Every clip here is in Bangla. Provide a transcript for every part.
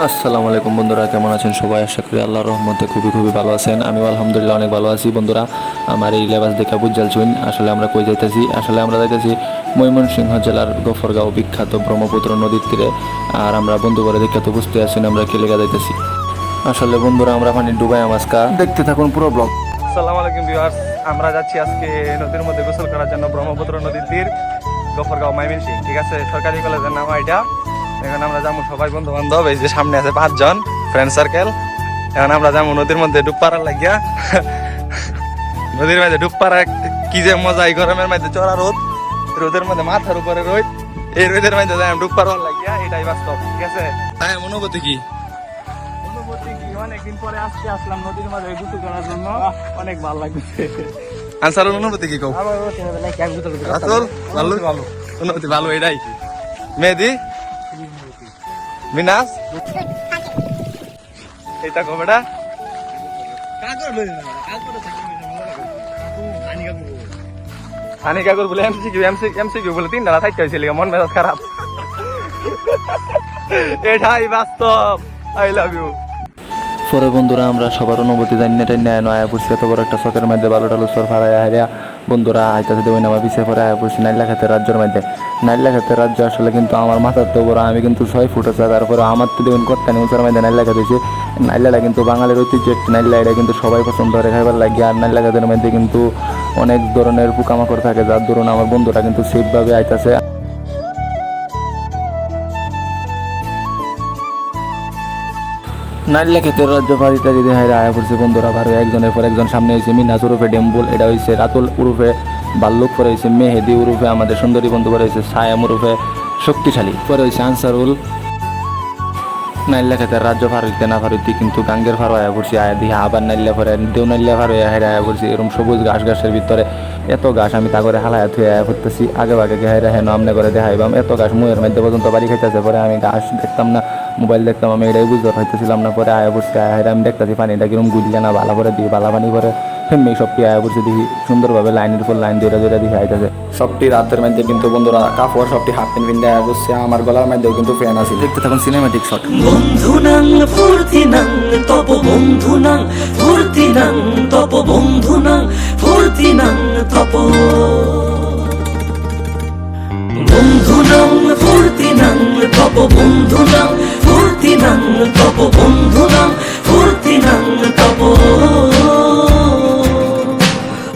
আসসালামু আলাইকুম বন্ধুরা, কেমন আছেন সবাই? আশা করি আল্লাহর রহমতে খুবই খুবই ভালো আছেন। আমি আলহামদুলিল্লাহ অনেক ভালো আছি। বন্ধুরা, আমার এই লেবাস দেখে বুঝাল চুইন আসলে আমরা কই যাইতেছি? আসলে আমরা যাইতেছি ময়মনসিংহ জেলার গফরগাঁও বিখ্যাত ব্রহ্মপুত্র নদীর তীরে। আর আমরা বন্ধু করে দেখে তো বুঝতে আসছেন আমরা কি লেগে যাইতেছি। আসলে বন্ধুরা, আমরা পানি ডুবাই আমাজকা। দেখতে থাকুন পুরো ব্লগ। আসসালামু আলাইকুম ভিউয়ার্স, আমরা যাচ্ছি আজকে নদীর মধ্যে গোসল করার জন্য ব্রহ্মপুত্র নদীর তীর, গফরগাঁও মাইমিনসিং ঠিক আছে, সরকারি কলেজের নাম এটা। এখন আমরা যাব সবাই বন্ধু বান্ধব এই যে সামনে আছে পাঁচজন ফ্রেন্ড সার্কেল এখন আমরা যাব নদীর মধ্যে ডুব পাড়ার লাগিয়া। নদীর মধ্যে ডুব পাড়া কি যে মজা এই গরমের মধ্যে চড়া রোদ। রোদের মধ্যে মাথার উপরে রোদ। এই রোদের মধ্যে যাই ডুব পাড়ার লাগিয়া এটাই বাস্তব ঠিক আছে? তাই অনুভূতি কি? অনুভূতি কি? অনেকদিন পরে আজকে আসলাম নদীর মাঝে গোসল করার জন্য। অনেক ভালো লাগছে। অনুভূতি কি কও? রাতুল ভালো ভালো। অনুভূতি ভালো এটাই। মেহেদি? মিনাস এটা কবেটা আনি কাকুর বলে M C Q M C M C Q বলে তিন ডালা থাকতে হয়েছিল মন মেজাজ খারাপ। এটাই বাস্তব। আই লাভ ইউ পরে বন্ধুরা আমরা সবার অনুভূতি জানি না টাইনে নয়া পড়ছি এত বড় একটা চকের মধ্যে বালো টালু সর ফারাই হারিয়া বন্ধুরা আইতাছে দেবই আমার পিছিয়ে পরে আয়া পড়ছি নাইলা খাতে রাজ্যের মধ্যে। নাইলা খাতে রাজ্য আসলে কিন্তু আমার মাথার তো বড় আমি কিন্তু ছয় ফুট আছে, তারপরে আমার তো দেবেন করতে নেই মধ্যে নাইলা খাতেছি নাইলাটা কিন্তু বাঙালির ঐতিহ্য একটি, নাইলা এটা কিন্তু সবাই পছন্দ করে খাইবার লাগে আর নাইলা খাতের মধ্যে কিন্তু অনেক ধরনের পোকামাকড় থাকে, যার ধরুন আমার বন্ধুরা কিন্তু সেফভাবে আইতাছে। নাইলে ক্ষেতের রাজ্য বাড়িটা যদি হাইরা আয়া করছে বন্ধুরা ভারত। একজনের পর একজন সামনে হয়েছে মিনাস উরুফে ডেম্বুল, এটা হয়েছে রাতুল উরুফে, বাল্লুক, পরে হয়েছে মেহেদি উরুফে, আমাদের সুন্দরী বন্ধু, পরে হয়েছে সায়াম উরুফে, শক্তিশালী, পরে হয়েছে আনসারুল নাইল্লা খেতে রাজ্য ফার হইতে না ফার হইতে কিন্তু গাঙ্গের ফার আয়া পড়ছি, আয়া দিয়ে আবার নাইল্লা পরে দেও নাইল্লা ফার হইয়া হেরা আয়া পড়ছি। এরকম সবুজ ঘাস ঘাসের ভিতরে এত ঘাস আমি তা করে হালায়া থুয়ে আয়া পড়তেছি, আগে ভাগে হেরা হেন, আমনে করে দেখাইবাম এত ঘাস মুয়ের মধ্যে পর্যন্ত বাড়ি খাইতেছে, পরে আমি ঘাস দেখতাম না, মোবাইল দেখতাম, আমি এটাই বুঝতে পারতেছিলাম না, পরে আয়া পড়ছি, আয়া হেরা আমি দেখতেছি, পানিটা কিরম গুলিয়ে না ভালো করে দিই ভালো পানি করে এমনি সবটি আয়া পড়ছি দেখি সুন্দরভাবে লাইনের উপর লাইন দৌড়া দৌড়া দিয়ে আইতেছে সবটি রাতের মধ্যে কিন্তু বন্ধুরা কাপড়, সবটি হাফ প্যান্ট পিন্ধে আয়া পড়ছে আমার গলার মধ্যেও কিন্তু ফ্যান আছে। দেখতে থাকুন সিনেমেটিক শট বন্ধুনাং ফুর্তিনাং তপ বন্ধুনাং ফুর্তিনাং তপ বন্ধুনাং ফুর্তিনাং তপ। বন্ধুনাং ফুর্তিনাং তপ বন্ধুনাং ফুর্তিনাং তপ বন্ধুনাং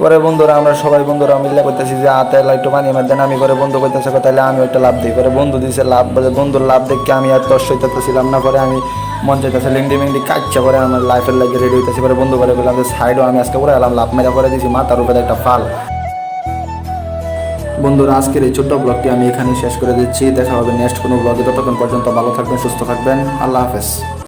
পরে বন্ধুরা, আমরা সবাই বন্ধুরা মিলে করতেছি যে হাতে একটু পানি মারতেন আমি করে বন্ধু করতেছে তাহলে আমি একটা লাভ দিই। পরে বন্ধু দিছে লাভ, বলে, বন্ধুর লাভ দেখে আমি আর তর সইতেছিলাম না। পরে আমি মন চাইতেছে লিংডি মিংডি কাটছে পরে আমার লাইফের লাগে রেডি হইতেছি। পরে বন্ধু করে বললাম যে, সাইডও আমি আজকে উড়ে এলাম, লাভ মেরা করে দিছি, মাথার উপরে একটা ফাল। বন্ধুরা, আজকের এই ছোট্ট ব্লগটি আমি এখানে শেষ করে দিচ্ছি। দেখা হবে নেক্সট কোনো ব্লগে, ততক্ষণ পর্যন্ত ভালো থাকবেন, সুস্থ থাকবেন। আল্লাহ হাফেজ।